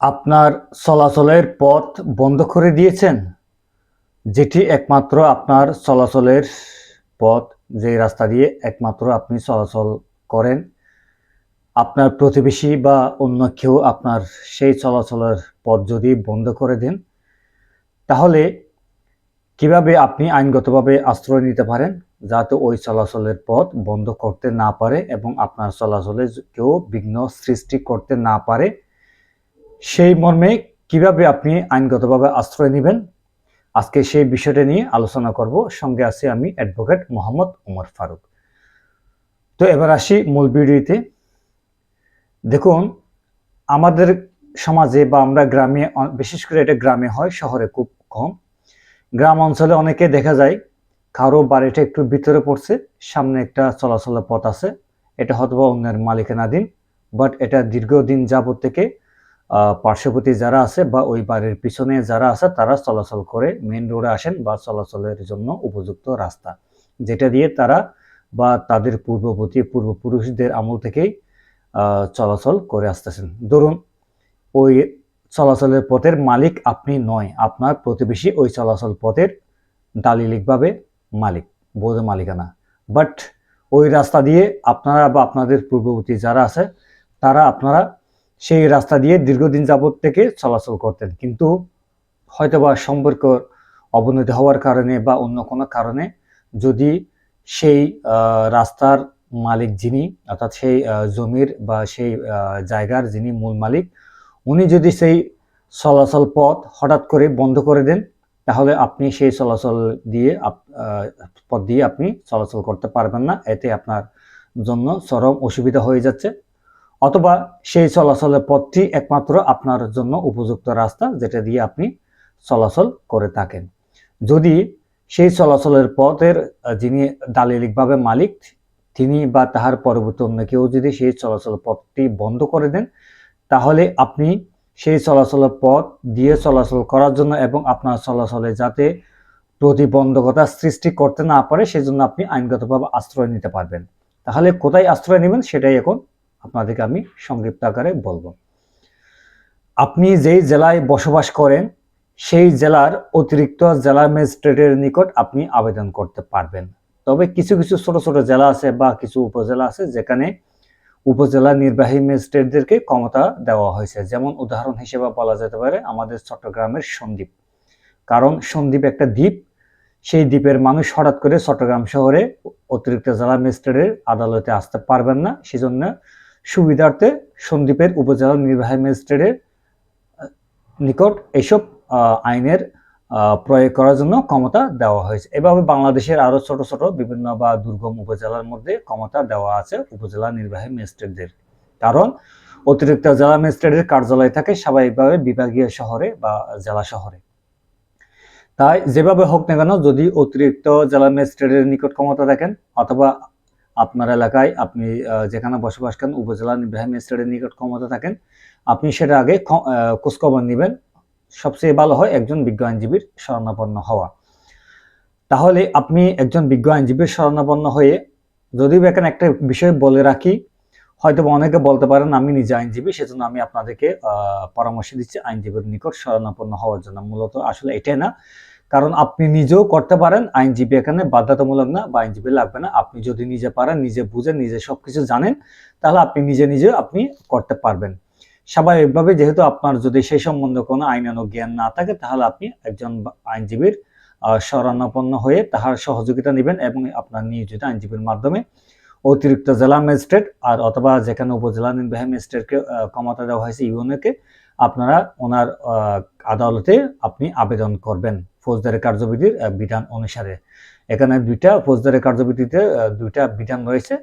আপনার চলাচলের পথ বন্ধ করে দিয়েছেন? যেটি একমাত্র আপনার চলাচলের পথ, যে রাস্তা দিয়ে একমাত্র আপনি চলাচল করেন। আপনার প্রতিবেশী বা অন্য কেউ আপনার সেই চলাচলের পথ যদি বন্ধ করে দেন, তাহলে কীভাবে আপনি আইনগতভাবে আশ্রয় নিতে পারেন যাতে ওই চলাচলের পথ বন্ধ করতে না পারে এবং আপনার চলাচলে কেউ বিঘ্ন সৃষ্টি করতে না পারে? সেই মর্মে কীভাবে আপনি আইনগতভাবে আশ্রয় নেবেন? আজকে সেই বিষয়টা নিয়ে আলোচনা করব। সঙ্গে আছি আমি অ্যাডভোকেট মোহাম্মদ ওমর ফারুক। তো এবার আসি মূল ভিডিওতে। দেখুন, আমাদের সমাজে বা আমরা গ্রামে, বিশেষ করে এটা গ্রামে হয়, শহরে খুব কম। গ্রাম অঞ্চলে অনেকে দেখা যায়, কারও বাড়িটা একটু ভিতরে পড়ছে, সামনে একটা চলাচলের পথ আছে। এটা হয়তো অন্যের মালিকানাধীন, বাট এটা দীর্ঘদিন যাবত থেকে পার্শ্ববর্তী যারা আছে বা ওই বাড়ির পিছনে যারা আছে, তারা চলাচল করে মেন রোডে আসেন বা চলাচলের জন্য উপযুক্ত রাস্তা। যেটা দিয়ে তারা বা তাদের পূর্ববর্তী পূর্বপুরুষদের আমল থেকেই চলাচল করে আসতেছেন। ধরুন, ওই চলাচলের পথের মালিক আপনি নয়, আপনার প্রতিবেশী ওই চলাচল পথের দালিলিকভাবে মালিক বোধ মালিকানা। বাট ওই রাস্তা দিয়ে আপনারা বা আপনাদের পূর্ববর্তী যারা আছে, তারা আপনারা সেই রাস্তা দিয়ে দীর্ঘদিন যাবৎ থেকে চলাচল করতেন। কিন্তু হয়তোবা সম্পর্ক অবনতি হওয়ার কারণে বা অন্য কোনো কারণে যদি সেই রাস্তার মালিক যিনি, অর্থাৎ সেই জমির বা সেই জায়গার যিনি মূল মালিক, উনি যদি সেই চলাচল পথ হঠাৎ করে বন্ধ করে দেন, তাহলে আপনি সেই চলাচল দিয়ে পথ দিয়ে আপনি চলাচল করতে পারবেন না। এতে আপনার জন্য চরম অসুবিধা হয়ে যাচ্ছে। অথবা সেই চলাচলের পথটি একমাত্র আপনার জন্য উপযুক্ত রাস্তা যেটা দিয়ে আপনি চলাচল করে থাকেন। যদি সেই চলাচলের পথের যিনি দালিলিকভাবে মালিক, তিনি বা তাহার পরবর্তী অন্য কেউ যদি সেই চলাচল পথটি বন্ধ করে দেন, তাহলে আপনি সেই চলাচলের পথ দিয়ে চলাচল করার জন্য এবং আপনার চলাচলে যাতে প্রতিবন্ধকতা সৃষ্টি করতে না পারে, সেজন্য আপনি আইনগতভাবে আশ্রয় নিতে পারবেন। তাহলে কোথায় আশ্রয় নেবেন সেটাই এখন আপনাদেরকে আমি সংক্ষিপ্ত আকারে বলব। আপনি যেই জেলায় বসবাস করেন, সেই জেলার অতিরিক্ত জেলা ম্যাজিস্ট্রেটের নিকট আপনি আবেদন করতে পারবেন। তবে কিছু কিছু ছোট ছোট জেলা আছে বা কিছু উপজেলা আছে যেখানে উপজেলা নির্বাহী ম্যাজিস্ট্রেটদেরকে ক্ষমতা দেওয়া হয়েছে। যেমন উদাহরণ হিসেবে বলা যেতে পারে আমাদের চট্টগ্রামের সন্দ্বীপ কারণ সন্দ্বীপ একটা দ্বীপ। সেই দ্বীপের মানুষ হঠাৎ করে চট্টগ্রাম শহরে অতিরিক্ত জেলা ম্যাজিস্ট্রেটের আদালতে আসতে পারবেন না। সেজন্য সুবিধার্থে সন্দ্বীপের উপজেলা নির্বাহী ম্যাজিস্ট্রেটের নিকট এইসব আহ, আইনের প্রয়োগ করার জন্য ক্ষমতা দেওয়া হয়েছে। এভাবে বাংলাদেশের আরও ছোট ছোট বিভিন্ন বা দুর্গম উপজেলার মধ্যে ক্ষমতা দেওয়া আছে উপজেলা নির্বাহী ম্যাজিস্ট্রেটদের। কারণ অতিরিক্ত জেলা ম্যাজিস্ট্রেটের কার্যালয় থাকে স্বাভাবিকভাবে বিভাগীয় শহরে বা জেলা শহরে। তাই যেভাবে হোক না কেন যদি অতিরিক্ত জেলা ম্যাজিস্ট্রেটের নিকট ক্ষমতা দেখেন অথবা আপনার এলাকায় আপনি যেখানে বসবাস করেন, উপজেলা নির্বাহী ম্যাজিস্ট্রেটের নিকট ক্ষমতা থাকেন, আপনি সেটা আগে খোঁজখবর নেবেন। সবচেয়ে ভালো হয় একজন বিজ্ঞ আইনজীবীর শরণাপন্ন হওয়া। তাহলে আপনি একজন বিজ্ঞ আইনজীবীর শরণাপন্ন হয়ে যদিও এখানে একটা বিষয় বলে রাখি হয়তো অনেকে বলতে পারেন, আমি নিজে আইনজীবী, সেজন্য আমি আপনাদেরকে পরামর্শ দিচ্ছি আইনজীবীর নিকট শরণাপন্ন হওয়ার জন্য। মূলত আসলে এটাই না। কারণ আপনি নিজেও করতে পারেন, আইনজীবী এখানে বাধ্যতামূলক না বা আইনজীবী লাগবে না। আপনি যদি নিজে পারেন, নিজে বুঝেন, নিজে সবকিছু জানেন, তাহলে আপনি নিজে নিজে আপনি করতে পারবেন। স্বাভাবিকভাবে যেহেতু আপনার যদি সেই সম্বন্ধে কোনো আইনানুগ জ্ঞান না থাকে, তাহলে আপনি একজন আইনজীবীর শরণাপন্ন হয়ে তাহার সহযোগিতা নেবেন এবং আপনার নিয়োজিত আইনজীবীর মাধ্যমে অতিরিক্ত জেলা ম্যাজিস্ট্রেট আর অথবা যেখানে উপজেলা নির্বাহী ম্যাজিস্ট্রেটকে ক্ষমতা দেওয়া হয়েছে ইউএনএকে আপনারা ওনার আদালতে আপনি আবেদন করবেন ফৌজদারি কার্যবিধির বিধান অনুসারে। এখানে দুইটা ফৌজদারি কার্যবিধিতে দুইটা বিধান রয়েছে।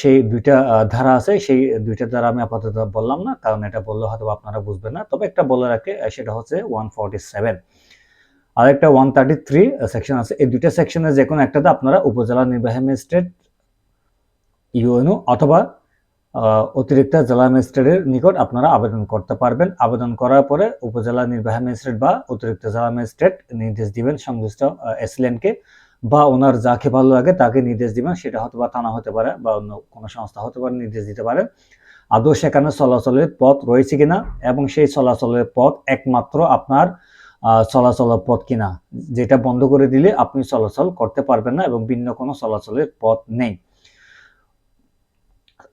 সেই দুইটা ধারা আছে, সেই দুইটা ধারা আমি আপাতত বললাম না, কারণ এটা বললে হয়তো আপনারা বুঝবেন না। তবে একটা বলে রাখে সেটা হচ্ছে ওয়ান ফর্টি সেভেন আর একটা ওয়ান থার্টি থ্রি সেকশন আছে। এই দুইটা সেকশনে যে কোনো একটাতে আপনারা উপজেলা নির্বাহী ম্যাজিস্ট্রেট ইউএনও অথবা অতিরিক্ত জেলা ম্যাজিস্ট্রেটের নিকট আপনারা আবেদন করতে পারবেন। আবেদন করার পরে উপজেলা নির্বাহী ম্যাজিস্ট্রেট বা অতিরিক্ত জেলা ম্যাজিস্ট্রেট নির্দেশ দিবেন সংশ্লিষ্ট এসিলেন্টকে বা ওনার যাকে ভালো লাগে তাকে নির্দেশ দিবেন। সেটা হয়তো বা থানা হতে পারে বা অন্য কোনো সংস্থা হতে পারে, নির্দেশ দিতে পারে। আদৌ সেখানে চলাচলের পথ রয়েছে কিনা এবং সেই চলাচলের পথ একমাত্র আপনার চলাচলের পথ কিনা, যেটা বন্ধ করে দিলে আপনি চলাচল করতে পারবেন না এবং ভিন্ন কোনো চলাচলের পথ নেই।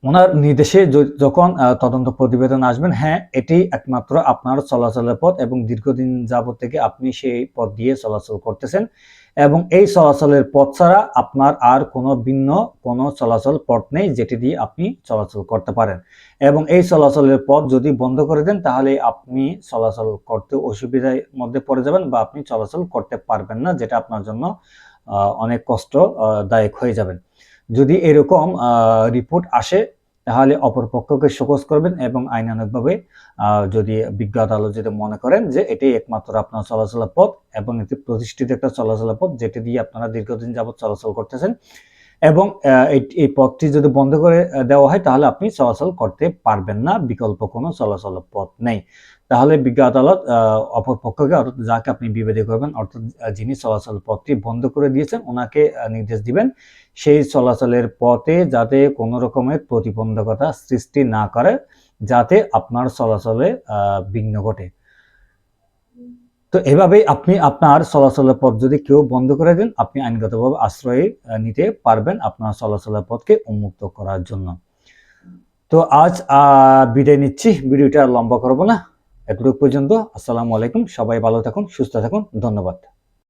ওনার নির্দেশে যখন তদন্ত প্রতিবেদন আসবেন হ্যাঁ এটি একমাত্র আপনার চলাচলের পথ এবং দীর্ঘদিন যাবত থেকে আপনি সেই পথ দিয়ে চলাচল করতেছেন এবং এই চলাচলের পথ ছাড়া আপনার আর কোনো ভিন্ন কোনো চলাচল পথ নেই যেটি দিয়ে আপনি চলাচল করতে পারেন। এবং এই চলাচলের পথ যদি বন্ধ করে দেন তাহলে আপনি চলাচল করতে অসুবিধার মধ্যে পড়ে যাবেন বা আপনি চলাচল করতে পারবেন না যেটা আপনার জন্য অনেক কষ্ট আহ, দায়ক হয়ে যাবেন। যদি এরকম রিপোর্ট আসে তাহলে অপরপক্ষকে শোকজ করবেন এবং আইনানুগভাবে যদি বিজ্ঞ আদালত যদি মনে করেন যে এটি একমাত্র আপনার চলাচলের পথ এবং এটি প্রতিষ্ঠিত একটা চলাচলের পথ, যেটি দিয়ে আপনারা দীর্ঘদিন যাবত চলাচল করতেছেন এবং এই পথটি যদি বন্ধ করে দেওয়া হয়, তাহলে আপনি চলাচল করতে পারবেন না। বিকল্প কোনো চলাচল পথ নেই। তাহলে বিজ্ঞ আদালত অপর পক্ষকে অর্থাৎ যাকে আপনি বিবাদী করবেন, অর্থাৎ যিনি চলাচল পথটি বন্ধ করে দিয়েছেন ওনাকে নির্দেশ দিবেন সেই চলাচলের পথে যাতে কোনো রকমের প্রতিবন্ধকতা সৃষ্টি না করে, যাতে আপনার চলাচলে বিঘ্ন ঘটে। তো এভাবেই আপনি আপনার চলাচলের পথ যদি কেউ বন্ধ করে দেন, আপনি আইনগতভাবে আশ্রয় নিতে পারবেন আপনার চলাচলের পথকে উন্মুক্ত করার জন্য। তো আজ বিদায় নিচ্ছি। ভিডিওটা লম্বা করব না। এতটুকু পর্যন্ত আসসালামু আলাইকুম। সবাই ভালো থাকুন, সুস্থ থাকুন। ধন্যবাদ।